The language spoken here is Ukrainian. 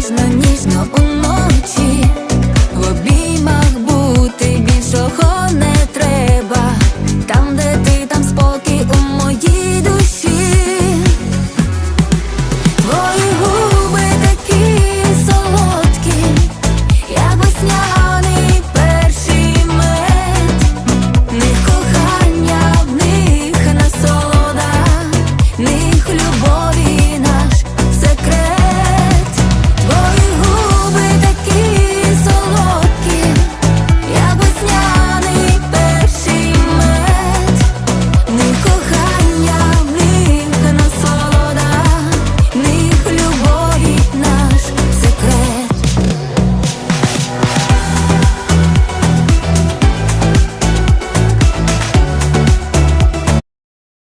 ніжно, ніжно у